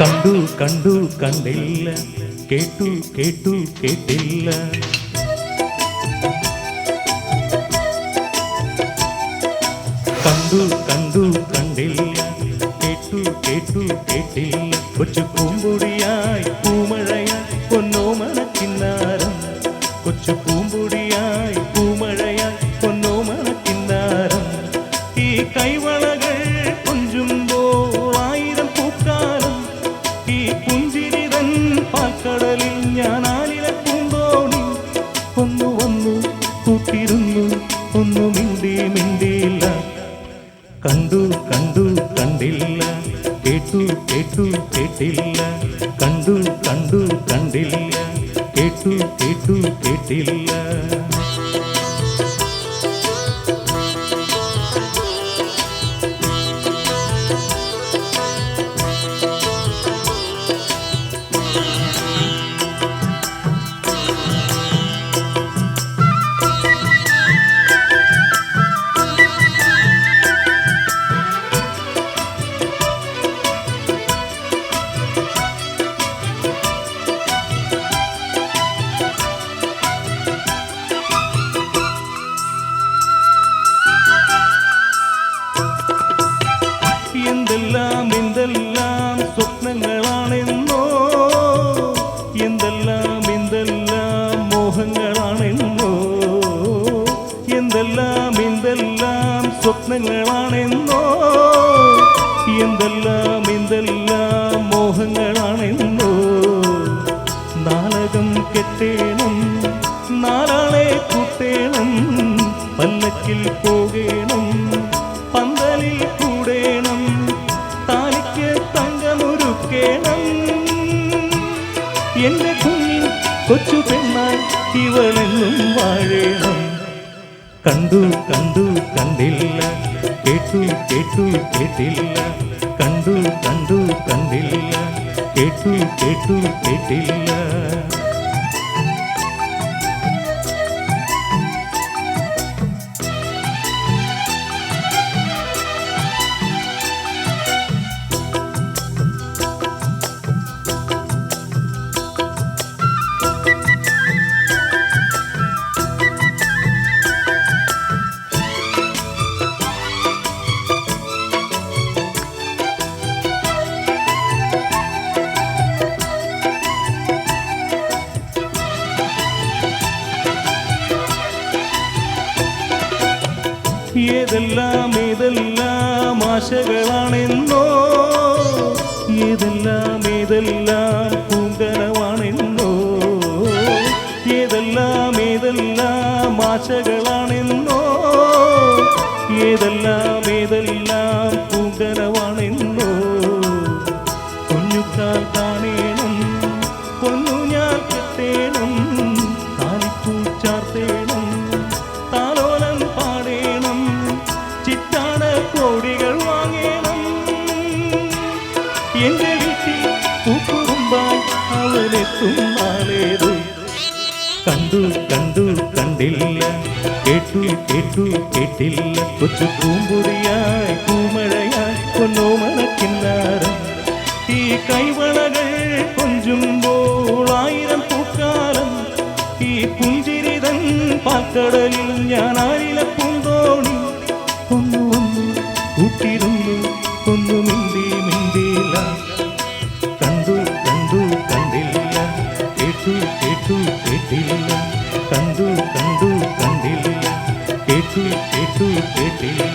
കണ്ടു കണ്ടു കണ്ടില്ല. കേട്ടു കേട്ടു കേട്ടില്ല. കണ്ടു കണ്ടു കണ്ടില്ല. കേട്ടു കേട്ടു കേട്ടില്ല. കൊച്ചു പൂമ്പൊടിയായി പൂമഴയായി പൊന്നോ മണക്കിന്നാരം കൊച്ചു പൂമ്പൊടിയായി പൂമഴയായി ഒന്നു മിണ്ടി മിണ്ടിയില്ല. കണ്ടു കണ്ടു കണ്ടില്ല. കേട്ടു കേട്ടു കേട്ടില്ല. കണ്ടു കണ്ടു കണ്ടില്ല. കേട്ടു കേട്ടു കേട്ടില്ല. സ്വപ്നങ്ങളാണെന്നോ എന്തെല്ലാം എന്തെല്ലാം മോഹങ്ങളാണെന്നോ നാടകം കെട്ടേണം നാലാളെ കൂട്ടേണം പല്ലക്കിൽ പോകേണം പന്തലിൽ കൂടേണം താലിക്ക് തങ്കമൊരുക്കേണം എന്റെ കുഞ്ഞിൻ കൊച്ചു പെണ്ണായി ഇവളെന്നും വാഴേണം. കണ്ടു കണ്ടു കേട്ടു കേട്ടില്ല. കണ്ടു കണ്ടു കണ്ടില്ല. കേട്ടു കേട്ടു കേട്ടില്ല. ഏതെല്ലാം ഏതെല്ലാം ആശകളാണെന്നോ? ഏതെല്ലാം ഏതെല്ലാം പൂങ്കനമാണെന്നോ ഏതെല്ലാം ഏതെല്ലാം ആശകളാണെന്നോ? ഏതെല്ലാം ഏതെല്ലാം എന്റെ വീട്ടിൽ പൂക്കുറുമ്പായി അവനെത്തും നാളേത് കണ്ടു കണ്ടു കണ്ടില്ല. കേട്ടു കേട്ടു കേട്ടില്ല. കൊച്ചു പൂമ്പുറിയായി പൂമഴയായി പൊന്നോ മണക്കിന്നാരം ഈ കൈവളകൾ കൊഞ്ചുമ്പോൾ ആയിരം പൂക്കാലം. ഈ പുഞ്ചിരിതൻ പാക്കടലിൽ ഞാൻ ആയില പൂന്തോണി ഒന്നു വന്നു കൂട്ടിരുന്നു ഒന്നു కేటు కేటిలు కందు కందు కందిలు కేటు కేటు కేటిలు